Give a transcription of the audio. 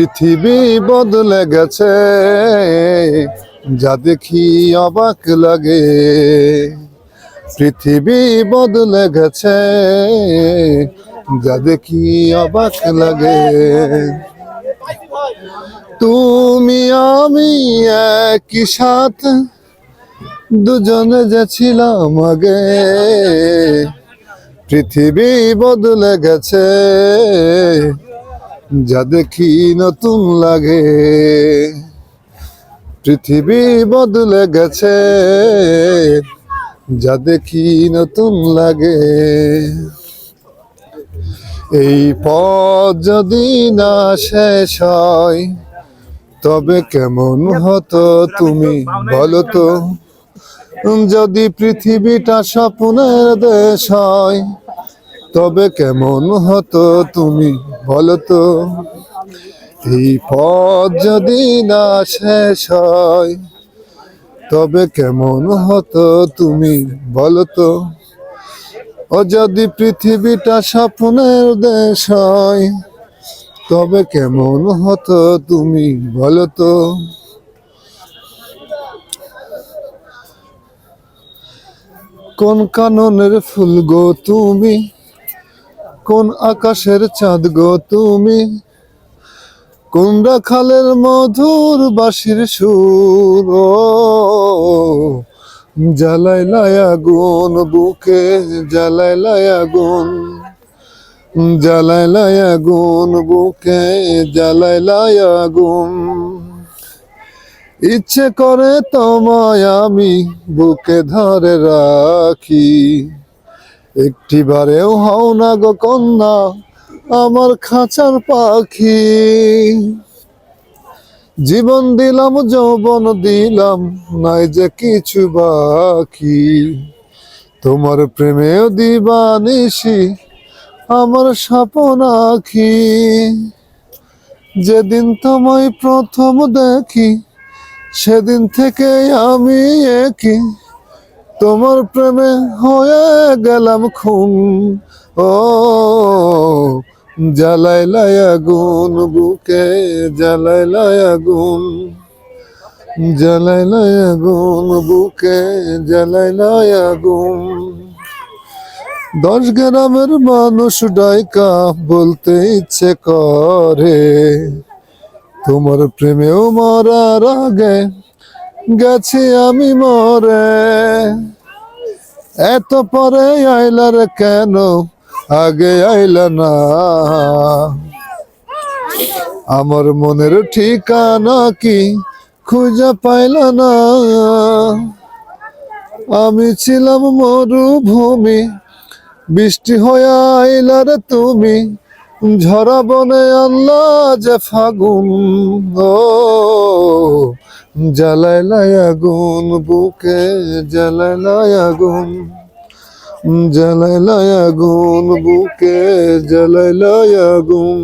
পৃথিবী বদলে গেছে, যা দেখি অবাক লাগে। পৃথিবী বদলে গেছে, যা দেখি অবাক লাগে। তুমি, আমি একই সাথে, দুজনে যে ছিলাম আগে। পৃথিবী বদলে গেছে যা দেখি নতুন লাগে, পৃথিবী বদলে গেছে। যা দেখি নতুন লাগে, এই পথ যদি না শেষ হয়, তবে কেমন হতো তুমি বলো তো? যদি পৃথিবীটা স্বপ্নের দেশ হয় তবে কেমন হতো তুমি বলো তো এই পথ যদি না শেষ হয়, তবে কেমন হতো তুমি বলো তো ও যদি পৃথিবীটা স্বপ্নের দেশ হয়, তবে কেমন হতো তুমি বলো তো কোন কাননের ফুল গো তুমি? কোন আকাশের চাঁদ গো তুমি? কোন রাখালের মধুর বাঁশির সুর? জ্বালাই লায়া গুন বুকে জ্বালাই লায়া গুন জ্বালাই লায়া গুন বুকে জ্বালাই লায়া গুন ইচ্ছে করে তোমায় আমি বুকে ধরে রাখি। একটি বারেও হও না গো কন্যা, আমার খাঁচার পাখি। জীবন দিলাম, যৌবন দিলাম, নাই যে কিছু বাকি। তোমার প্রেমেও দিবানিসি আমার স্বপন আখি যেদিন তোমায় প্রথম দেখি, সেদিন থেকে আমি একই। তোমার প্রেমে হয়ে গেলাম খুন। ও জ্বালাই লায়া গুন বুকে জ্বালাই লায়া গুন জ্বালাই লায়া গুন বুকে জ্বালাই লায়া গুন দশ গ্রামের মানুষ ডাইকা বলতে ইচ্ছে করে, তোমার প্রেমেও মরার আগে গেছি আমি মরে। এত পরে আইলার কেন? আগে আইল না। আমার মনের ঠিকানা কি খুঁজে পাইল না। আমি ছিলাম মরুভূমি, বৃষ্টি হয়ে আইলার তুমি, ঝরা বনে আল্লাহ যে ফাগুন। ও জ্বালাই লায়া আগুন বুকে জ্বালাই লাই আগুন জ্বালাই লাই আগুন বুকে জ্বালাই লাই আগুন।